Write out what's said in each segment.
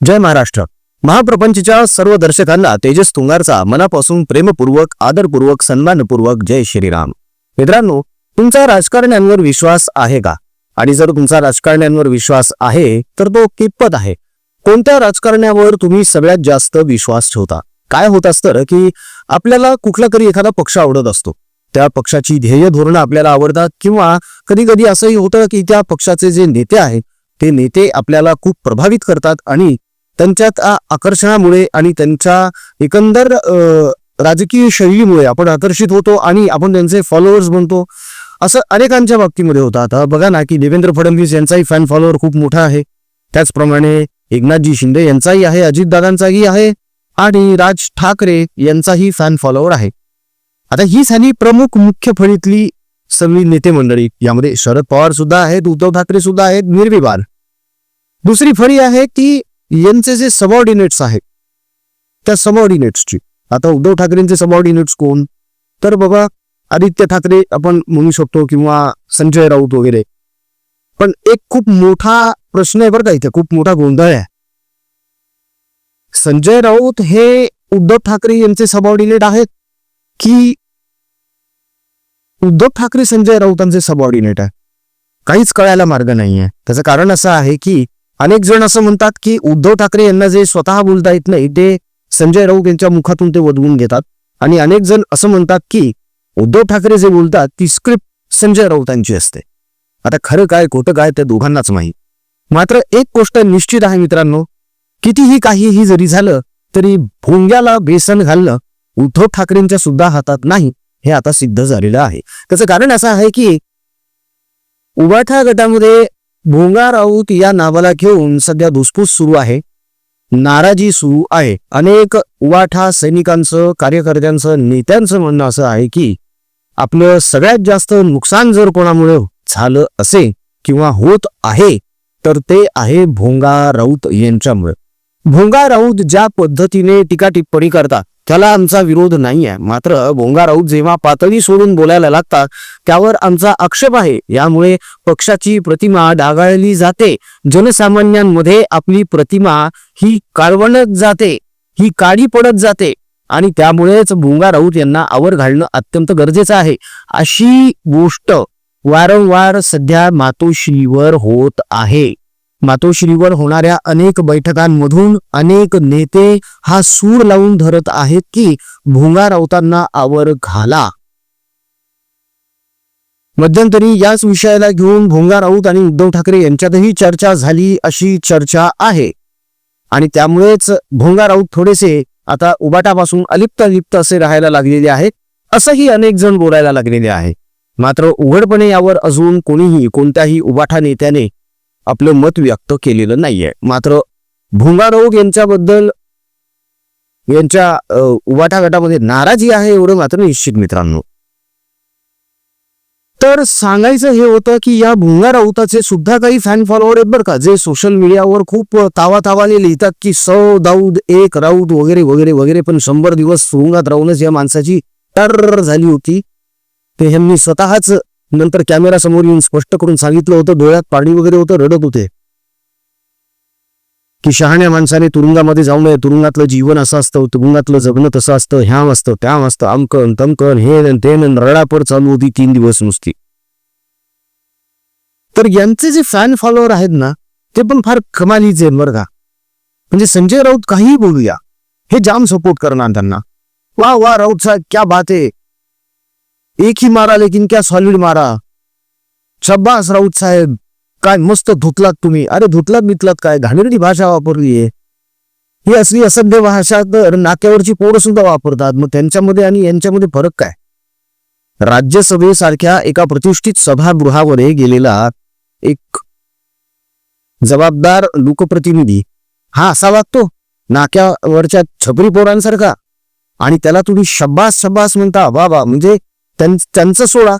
जय महाराष्ट्र. महाप्रपंचच्या सर्व दर्शकांना तेजस तुंगारचा मनापासून प्रेमपूर्वक आदरपूर्वक सन्मानपूर्वक जय श्रीराम. मित्रांनो तुमचा राजकारण्यांवर विश्वास आहे का? आणि जर तुमचा राजकारण्यांवर विश्वास आहे तर तो कितपत आहे? कोणत्या राजकारण्यावर तुम्ही सगळ्यात जास्त विश्वास ठेवता? काय होत असतं की आपल्याला कुठला तरी एखादा पक्ष आवडत असतो. त्या पक्षाची ध्येय धोरणं आपल्याला आवडतात किंवा कधी कधी असंही होतं की त्या पक्षाचे जे नेते आहेत ते नेते आपल्याला खूप प्रभावित करतात आणि त्यांच्यात आकर्षणामुळे आणि त्यांच्या एकंदर राजकीय शैलीमुळे आपण आकर्षित होतो आणि आपण त्यांचे फॉलोअर्स बनतो. असं अनेकांच्या बाबतीमध्ये होतं. आता बघा ना की देवेंद्र फडणवीस यांचाही फॅन फॉलोअर खूप मोठा आहे. त्याचप्रमाणे एकनाथजी शिंदे यांचाही आहे अजितदादांचाही आहे आणि राज ठाकरे यांचाही फॅन फॉलोअर आहे. आता ही झाली प्रमुख मुख्य फळीतली सगळी नेते मंडळी. यामध्ये शरद पवार सुद्धा आहेत उद्धव ठाकरे सुद्धा आहेत निर्विवाद दुसरी फळी आहे की यांचे जे सबऑर्डिनेट्स आहेत त्या सबऑर्डिनेट्सची आता उद्धव ठाकरेंचे सबऑर्डिनेट्स कोण? तर बघा आदित्य ठाकरे आपण म्हणू शकतो किंवा संजय राऊत वगैरे. पण एक खूप मोठा प्रश्न आहे बरं का इथे खूप मोठा गोंधळ आहे. संजय राऊत हे उद्धव ठाकरे यांचे सबऑर्डिनेट आहेत की उद्धव ठाकरे संजय राऊतांचे सबऑर्डिनेट आहे काहीच कळायला मार्ग नाहीये. त्याचं कारण असं आहे की अनेक जण असं म्हणतात की उद्धव ठाकरे यांना जे स्वतः बोलता येत नाही ते संजय राऊत यांच्या मुखातून ते वदवून घेतात. आणि अनेक जण असं म्हणतात की उद्धव ठाकरे जे बोलतात ती स्क्रिप्ट संजय राऊतांची असते. आता खरं काय खोटं काय ते दोघांनाच माहीत. मात्र एक गोष्ट निश्चित आहे मित्रांनो कितीही काहीही जरी झालं तरी भोंग्याला बेसन घालणं उद्धव ठाकरेंच्या सुद्धा हातात नाही हे आता सिद्ध झालेलं आहे. त्याचं कारण असं आहे की उबाठा गटामध्ये भोंगा राऊत या नावाला घेऊन सध्या धुसफूस सुरू आहे. नाराजी सुरू आहे. अनेक उवाठा सैनिकांचं कार्यकर्त्यांचं नेत्यांचं म्हणणं असं आहे की आपलं सगळ्यात जास्त नुकसान जर कोणामुळे झालं असे किंवा होत आहे तर ते आहे भोंगा राऊत यांच्यामुळे. भोंगा राऊत ज्या पद्धतीने टीका टिप्पणी करतात त्याला आमचा विरोध नाही आहे मात्र भोंगा राऊत जेव्हा पातळी सोडून बोलायला लागतात त्यावर आमचा आक्षेप आहे. यामुळे पक्षाची प्रतिमा डागाळली जाते. जनसामान्यांमध्ये आपली प्रतिमा ही काळवणत जाते ही काळी पडत जाते आणि त्यामुळेच भोंगा राऊत यांना आवर घालणं अत्यंत गरजेचं आहे. अशी गोष्ट वारंवार सध्या मातोश्रीवर होत आहे. मातोश्रीवर होणाऱ्या अनेक बैठकांमधून अनेक नेते हा सूर लावून धरत आहेत की भुंगा राऊतांना आवर घाला. मध्यंतरी याच विषयाला घेऊन भोंगा राऊत आणि उद्धव ठाकरे यांच्यातही चर्चा झाली अशी चर्चा आहे. आणि त्यामुळेच भोंगा राऊत थोडेसे आता उबाटापासून अलिप्त अलिप्त असे राहायला लागलेले आहेत असंही अनेक जण बोलायला लागलेले आहे. मात्र उघडपणे यावर अजून कोणीही कोणत्याही उबाठा नेत्याने आपलं मत व्यक्त केलेलं नाहीये. मात्र भोंगा राऊत यांच्याबद्दल यांच्या वाटाघाटामध्ये गटामध्ये नाराजी आहे एवढं मात्र निश्चित मित्रांनो. तर सांगायचं हे होतं की या भुंगा राऊताचे सुद्धा काही फॅन फॉलोअर आहेत बरं का जे सोशल मीडियावर खूप तावा तावाने लिहितात की सौ दाऊद एक राऊत वगैरे वगैरे वगैरे पण शंभर दिवस तुरुंगात राहूनच या माणसाची टर झाली होती. ते ह्यांनी स्वतःच नंतर कॅमेरा समोर येऊन स्पष्ट करून सांगितलं होतं डोळ्यात पाणी वगैरे होतं रडत होते. की शहाण्या माणसाने तुरुंगामध्ये जाऊ नये तुरुंगातलं जीवन असं असतं तुरुंगातलं जगणं तसं असतं ह्याम असतं त्याम असतं आमकन तमकन हे ते रडापड चालू होती तीन दिवस नुसती. तर यांचे जे फॅन फॉलोअर आहेत ना ते पण फार कमालीचे बरं का. म्हणजे संजय राऊत काहीही बोलूया हे जाम सपोर्ट करणार त्यांना. वा वा राऊत साहेब क्या बात आहे. एक ही मारा लेकिन क्या सॉलिड मारा? शब्बास राऊत साहेब काय मस्त धुतलात तुम्ही. अरे धुतलात बितलात काय? घाणेरडी भाषा वापरली आहे. ही असली असभ्य भाषा तर नाक्यावरची पोरं सुद्धा वापरतात. मग त्यांच्यामध्ये आणि यांच्यामध्ये फरक काय? राज्यसभेसारख्या एका प्रतिष्ठित सभागृहामध्ये गेलेला एक जबाबदार लोकप्रतिनिधी हा असा वागतो नाक्यावरच्या छपरी पोरांसारखा. आणि त्याला तुम्ही शब्बास शब्बास म्हणता. वा वा म्हणजे त्यांचं सोडा.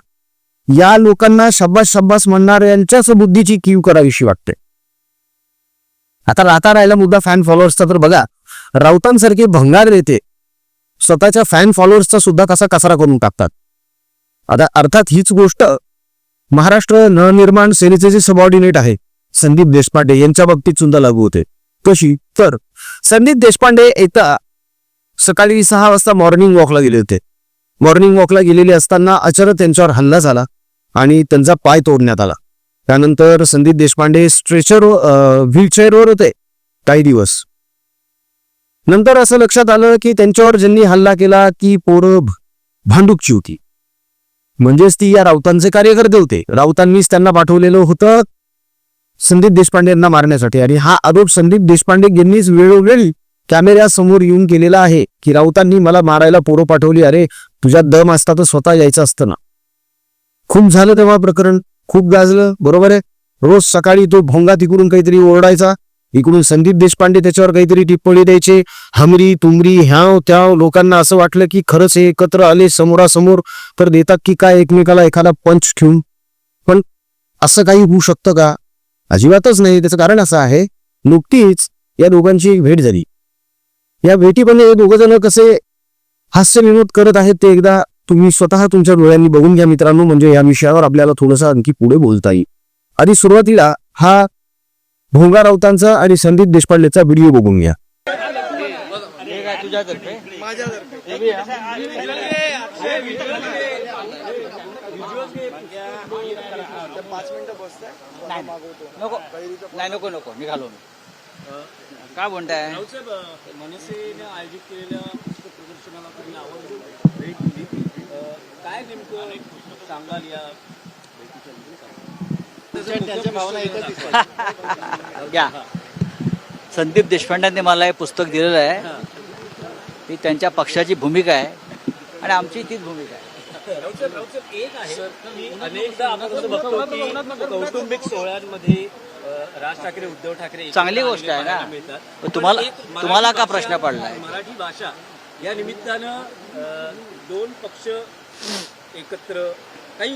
या लोकांना शब्बास शब्बास म्हणणाऱ्यांच्याच बुद्धीची कीव करावीशी वाटते. आता राहता राहिला मुद्दा फॅन फॉलोअर्सचा तर बघा राऊतांसारखे भंगार नेते स्वतःच्या फॅन फॉलोअर्सचा सुद्धा कसा कचरा करून टाकतात. आता अर्थात हीच गोष्ट महाराष्ट्र नवनिर्माण सेनेचे जे सबऑर्डिनेट आहे संदीप देशपांडे यांच्या बाबतीत सुद्धा लागू होते. कशी? तर संदीप देशपांडे येता सकाळी सहा वाजता मॉर्निंग वॉकला गेले होते. मॉर्निंग वॉकला गेलेले असताना अचानक त्यांच्यावर हल्ला झाला आणि त्यांचा पाय तोडण्यात आला. त्यानंतर संदीप देशपांडे स्ट्रेचर व्हीलचेअरवर होते. काही दिवस. नंतर असं लक्षात आलं की त्यांच्यावर ज्यांनी हल्ला केला ती पोरं भांडुकची होती. म्हणजेच ती या राऊतांचे कार्यकर्ते होते. राऊतांनीच त्यांना पाठवलेलं होतं संदीप देशपांडे यांना मारण्यासाठी. आणि हा आरोप संदीप देशपांडे यांनीच वेळोवेळी कॅमेऱ्यासमोर येऊन गेलेला आहे की राऊतांनी मला मारायला पोरं पाठवली. अरे तुझ्या दम असता तर स्वतः यायचं असतं ना. खूप झालं तेव्हा प्रकरण. खूप गाजलं बरोबर आहे? रोज सकाळी तो भोंगा तिकडून काहीतरी ओरडायचा. इकडून संदीप देशपांडे त्याच्यावर काहीतरी टिप्पणी द्यायचे. हमरी तुमरी ह्याव त्याव लोकांना असं वाटलं की खरंच हे एकत्र आले समोरासमोर तर देतात की काय एकमेकाला एखादा पंच ठेवून. पण असं काही होऊ शकतं का? अजिबातच नाही. त्याचं कारण असं आहे नुकतीच या दोघांची एक भेट झाली. या भेटीमध्ये हे दोघ जण कसे हास्य विनोद करत आहेत ते एकदा तुम्ही स्वतः तुमच्या डोळ्यांनी बघून घ्या मित्रांनो. म्हणजे या विषयावर आपल्याला थोडंसं आणखी पुढे बोलता येईल. आधी सुरुवातीला हा भोंगा राऊतांचा आणि संदीप देशपांडेचा व्हिडिओ बघून घ्या. हे नको. नाही नको नको. निघालो मी काय म्हणताय मनसेने आयोजित केलेल्या पुस्तक प्रदर्शनाला तुम्ही आवर्जून भेट दिली काय नेमकं सांगाल या भेटीच्या घ्या संदीप देशपांड्यांनी मला हे पुस्तक दिलेलं आहे. ती त्यांच्या पक्षाची भूमिका आहे आणि आमची तीच भूमिका आहे. रावसाहेब रावसाहेब एक आहे की अनेकदा आपण असं बघतो की कौटुंबिक सोहळ्यांमध्ये राज ठाकरे उद्धव ठाकरे चांगली गोष्ट आहे ना. पण तुम्हाला- तुम्हाला का प्रश्न पडलाय? मराठी भाषा या निमित्तानं दोन पक्ष एकत्र काही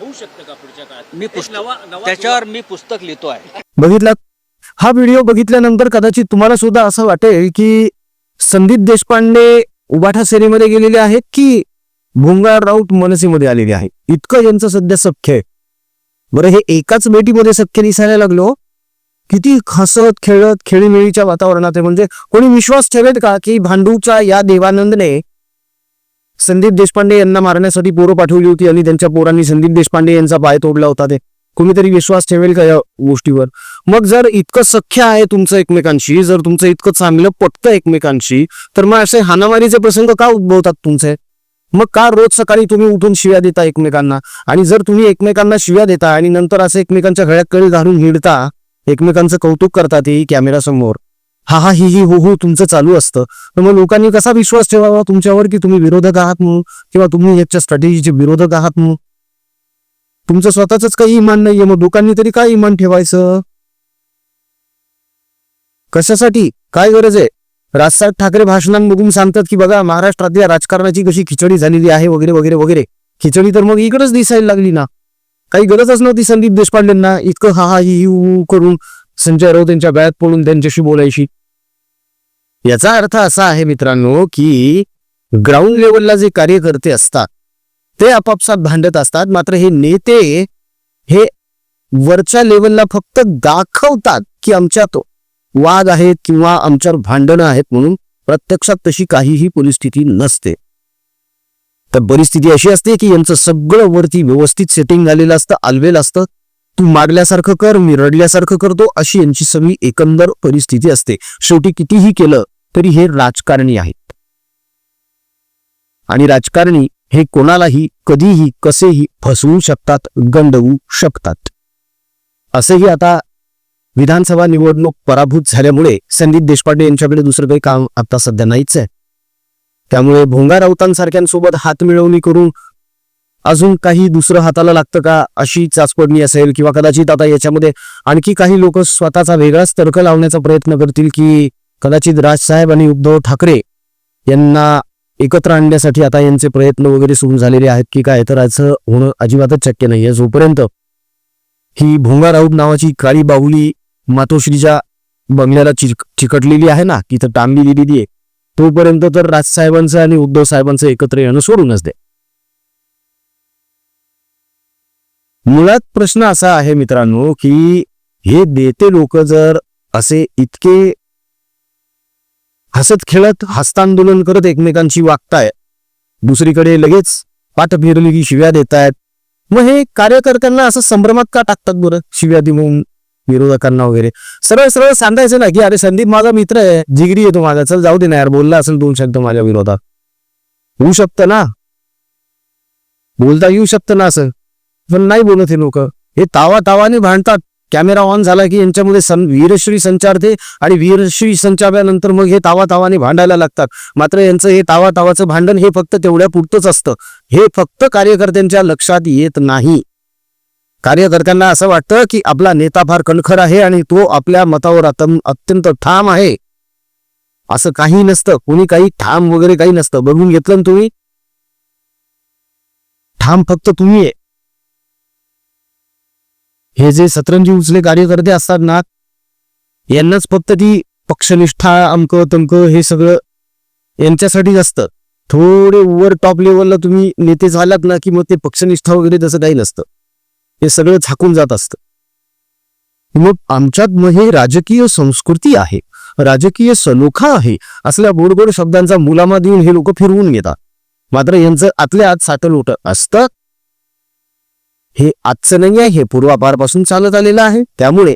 होऊ शकतं का पुढच्या काळात? मी पुस्तक त्याच्यावर मी पुस्तक लिहितो आहे बघितला हा व्हिडिओ बघितल्यानंतर कदाचित तुम्हाला सुद्धा असं वाटेल की संदीप देशपांडे उबाठा सेनेमध्ये गेलेले आहेत की भोंगा राऊत मनसेमध्ये आलेले आहे इतकं यांचं सध्या सख्य आहे. बरं हे एकाच भेटीमध्ये सख्य दिसायला लागलो. किती हसत खेळत खेळीमेळीच्या वातावरणात आहे. म्हणजे कोणी विश्वास ठेवेल का की भांडूच्या या देवानंदने संदीप देशपांडे यांना मारण्यासाठी पोरं पाठवली होती आणि त्यांच्या पोरांनी संदीप देशपांडे यांचा पाय तोडला होता ते? कोणीतरी विश्वास ठेवेल का या गोष्टीवर? मग जर इतकं सख्य आहे तुमचं एकमेकांशी जर तुमचं इतकं चांगलं पटतं एकमेकांशी तर मग असे हानामारीचे प्रसंग का उद्भवतात तुमचे? मग का रोज सकाळी तुम्ही उठून शिव्या देता एकमेकांना? आणि जर तुम्ही एकमेकांना शिव्या देता आणि नंतर असं एकमेकांच्या गळ्यात कळी घालून हिडता एकमेकांचं कौतुक करतात ही कॅमेरा समोर. हा हा ही ही हो हो तुमचं चालू असतं. तर मग लोकांनी कसा विश्वास ठेवावा तुमच्यावर की तुम्ही विरोधक आहात म्हणून? किंवा तुम्ही याच्या स्ट्रॅटेजीचे विरोधक आहात म्हणून? तुमचं स्वतःच काही इमान नाहीये मग लोकांनी तरी काय इमान ठेवायचं? कशासाठी? काय गरज आहे? राजसाहेब ठाकरे भाषणांमधून सांगतात की बघा महाराष्ट्रातल्या राजकारणाची कशी खिचडी झालेली आहे वगैरे वगैरे वगैरे. खिचडी तर मग इकडेच दिसायला लागली ना. काही गरजच नव्हती संदीप देशपांडेंना. इतकं हा हा ही करून संजय राऊत यांच्या गळ्यात पडून त्यांच्याशी बोलायची. याचा अर्थ असा आहे मित्रांनो की ग्राउंड लेवलला जे कार्यकर्ते असतात ते आपापसात भांडत असतात. मात्र हे नेते हे वरच्या लेवलला फक्त दाखवतात की आमच्या तो वाद आहेत किंवा आमच्यावर भांडणं आहेत म्हणून प्रत्यक्षात तशी काहीही परिस्थिती नसते. तर परिस्थिती अशी असते की यांचं सगळं वरती व्यवस्थित सेटिंग झालेलं असतं आलवेल असतं. तू मागल्यासारखं कर मी रडल्यासारखं करतो अशी यांची सगळी एकंदर परिस्थिती असते. शेवटी कितीही केलं तरी हे राजकारणी आहेत. आणि राजकारणी हे कोणालाही कधीही कसेही फसवू शकतात गंडवू शकतात. असेही आता विधानसभा निवडणूक पराभूत झाल्यामुळे संदीप देशपांडे यांच्याकडे दुसरं काही काम आता सध्या नाहीच आहे. त्यामुळे भोंगा राऊतांसारख्यांसोबत हात मिळवणी करून अजून काही दुसरं हाताला लागतं का अशी चाचपडणी असेल किंवा कदाचित आता याच्यामध्ये आणखी काही लोक स्वतःचा वेगळाच तर्क लावण्याचा प्रयत्न करतील की कदाचित राजसाहेब आणि उद्धव ठाकरे यांना एकत्र आणण्यासाठी आता यांचे प्रयत्न वगैरे सुरू झालेले आहेत की काय तर असं होणं अजिबातच शक्य नाहीये. जोपर्यंत ही भोंगा राऊत नावाची काळी बाहुली मातोश्रीच्या बंगल्याला चिक चिकटलेली आहे ना तिथं टांगली दिलेली आहे. तोपर्यंत तर राजसाहेबांचं आणि उद्धव साहेबांचं एकत्र येणं सोडूनच दे. मुळात प्रश्न असा आहे मित्रांनो की हे देते लोक जर असे इतके हसत खेळत हस्तांदोलन करत एकमेकांशी वागताय दुसरीकडे लगेच पाठ फिरली की शिव्या देतायत मग हे कार्यकर्त्यांना असं संभ्रमात का टाकतात बरं शिव्या देऊन? विरोधकांना वगैरे. सरळ सरळ सांगायचं ना की अरे संदीप माझा मित्र आहे. जिगरी येतो माझा. चल जाऊ दे ना यार. बोलला असेल दोन शब्द माझ्या विरोधात. होऊ शकतं ना. बोलता येऊ शकतं ना असं. पण नाही बोलत हे लोक. हे तावा तावाने भांडतात. कॅमेरा ऑन झाला की यांच्यामध्ये सं वीरश्री संचारते आणि वीरश्री संचारल्यानंतर मग हे तावा तावाने भांडायला लागतात. मात्र यांचं हे तावा तावाचं भांडण हे फक्त तेवढ्या पुरतंच असतं. हे फक्त कार्यकर्त्यांच्या लक्षात येत नाही. कार्यकर्त्यांना असं वाटतं की आपला नेता फार कणखर आहे आणि तो आपल्या मतावर अत्यंत ठाम आहे. असं काही नसतं. कोणी काही ठाम वगैरे काही नसतं. बघून घेतलं ना तुम्ही? ठाम फक्त तुम्ही आहे. हे जे सतरंजी उचले कार्यकर्ते असतात ना यांनाच फक्त ती पक्षनिष्ठा अमक तमक हे सगळं यांच्यासाठीच असतं. थोडे वर टॉप लेवलला तुम्ही नेते झालात ना की मग ते पक्षनिष्ठा वगैरे तसं काही नसतं. हे सगळं झाकून जात असतं. मग आमच्यात मग हे राजकीय संस्कृती आहे राजकीय सलोखा आहे असल्या बोडबोड शब्दांचा मुलामा देऊन हे लोक फिरवून घेतात. मात्र यांचं आतल्या आत साटल उठ असतं. हे आजचं नाही आहे हे पूर्वापारपासून चालत आलेलं आहे. त्यामुळे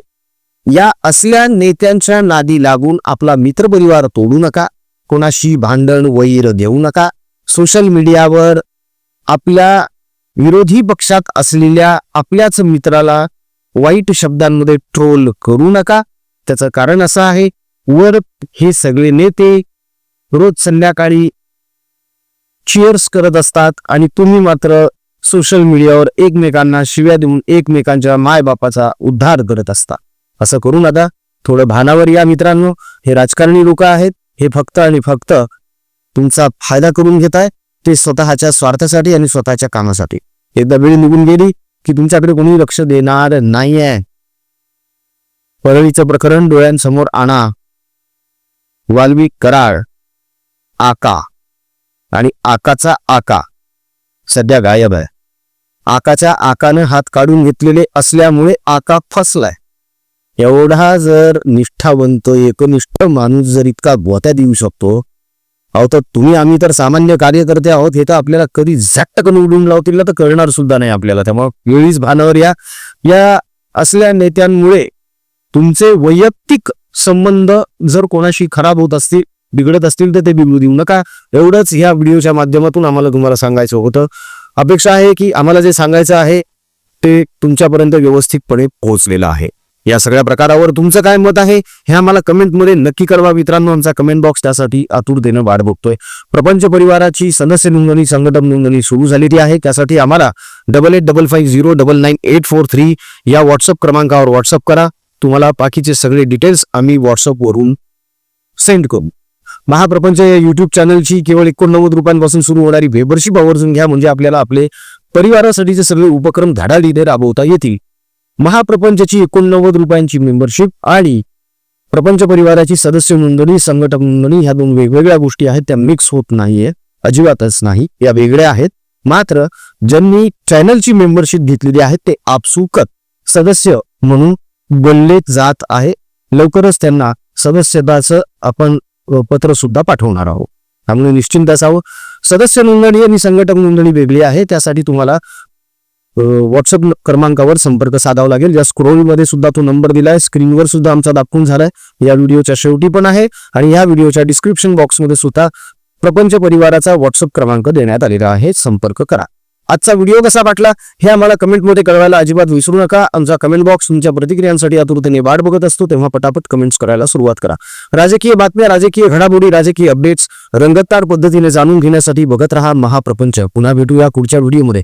या असल्या नेत्यांच्या नादी लागून आपला मित्रपरिवार तोडू नका कोणाशी भांडण वैर देऊ नका. सोशल मीडियावर आपल्या विरोधी पक्षात असलेल्या आपल्याच मित्राला वाईट शब्दांमध्ये ट्रोल करू नका. त्याचं कारण असं आहे वर हे सगळे नेते रोज संध्याकाळी चिअर्स करत असतात आणि तुम्ही मात्र सोशल मीडियावर एकमेकांना शिव्या देऊन एकमेकांच्या मायबापाचा उद्धार करत असता. असं करू नका. थोडं भानावर या मित्रांनो. हे राजकारणी लोक आहेत. हे फक्त आणि फक्त तुमचा फायदा करून घेत आहे ते स्वतःच्या स्वार्थासाठी आणि स्वतःच्या कामासाठी. एकदा वेळ निघून गेली की तुमच्याकडे कोणी लक्ष देणार नाहीये. परळीचं प्रकरण डोळ्यांसमोर आणा. वाल्वी कराळ आका. आणि आकाचा आका. सध्या गायब आहे. आकाच्या आकानं हात काढून घेतलेले असल्यामुळे आका फसलाय. एवढा जर निष्ठावंत एकनिष्ठ माणूस जर इतका गोत्या देऊ शकतो अहो तर तुम्ही आम्ही तर सामान्य कार्यकर्ते आहोत हे तर आपल्याला कधी झटकन उडून लावतील ना तर कळणार सुद्धा नाही आपल्याला. त्यामुळे वेळीच भानावर या. या असल्या नेत्यांमुळे तुमचे वैयक्तिक संबंध जर कोणाशी खराब होत असतील बिघडत असतील तर ते बिघडू देऊ नका. एवढंच ह्या व्हिडिओच्या माध्यमातून आम्हाला तुम्हाला सांगायचं होतं. अपेक्षा आहे की आम्हाला जे सांगायचं आहे ते तुमच्यापर्यंत व्यवस्थितपणे पोहोचलेलं आहे. या सगळ्या प्रकारावर तुमचं काय मत आहे हे आम्हाला कमेंटमध्ये नक्की कळवा. मित्रांनो आमचा कमेंट बॉक्स त्यासाठी आतुरतेनं वाट बघतोय. प्रपंच परिवाराची सदस्य नोंदणी संघटन नोंदणी सुरू झालेली आहे. त्यासाठी आम्हाला double eight double five zero double nine eight four three या व्हॉट्सअप क्रमांकावर व्हॉट्सअप करा. तुम्हाला बाकीचे सगळे डिटेल्स आम्ही व्हॉट्सअपवरून सेंड करू. महाप्रपंच या युट्यूब चॅनलची केवळ एकोणनव्वद रुपयांपासून सुरू होणारी वेबरशिप आवर्जून घ्या. म्हणजे आपल्याला आपले परिवारासाठीचे सगळे उपक्रम धडाडीने राबवता येतील. महाप्रपंचची एकोणनव्वद रुपयांची मेंबरशिप आणि प्रपंच परिवाराची सदस्य नोंदणी संघटक नोंदणी ह्या दोन वेगवेगळ्या गोष्टी आहेत. त्या मिक्स होत नाहीये अजिबातच नाही. या वेगळ्या आहेत. मात्र ज्यांनी चॅनलची मेंबरशिप घेतलेली आहे ते आपसुकत सदस्य म्हणून बनले जात आहे. लवकरच त्यांना सदस्यताचं आपण पत्र सुद्धा पाठवणार आहोत. त्यामुळे निश्चिंत असावं. सदस्य नोंदणी आणि संघटक नोंदणी वेगळी आहे. त्यासाठी तुम्हाला व्हॉट्सअप क्रमांकावर संपर्क साधावा लागेल. या स्क्रोलमध्ये सुद्धा तो नंबर दिलाय स्क्रीनवर सुद्धा आमचा दाखवून झालाय. या व्हिडिओच्या शेवटी पण आहे आणि या व्हिडिओच्या डिस्क्रिप्शन बॉक्समध्ये सुद्धा प्रपंच परिवाराचा व्हॉट्सअप क्रमांक देण्यात आलेला आहे. संपर्क करा. आजचा व्हिडिओ कसा वाटला हे आम्हाला कमेंटमध्ये कळवायला अजिबात विसरू नका. आमचा कमेंट बॉक्स तुमच्या प्रतिक्रियांसाठी आतुरतेने वाट बघत असतो तेव्हा पटापट कमेंट्स करायला सुरुवात करा. राजकीय बातम्या राजकीय घडामोडी राजकीय अपडेट्स रंगतदार पद्धतीने जाणून घेण्यासाठी बघत रहा महाप्रपंच. पुन्हा भेटूया पुढच्या व्हिडिओमध्ये.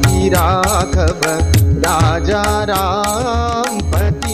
राघव राजा राम पति।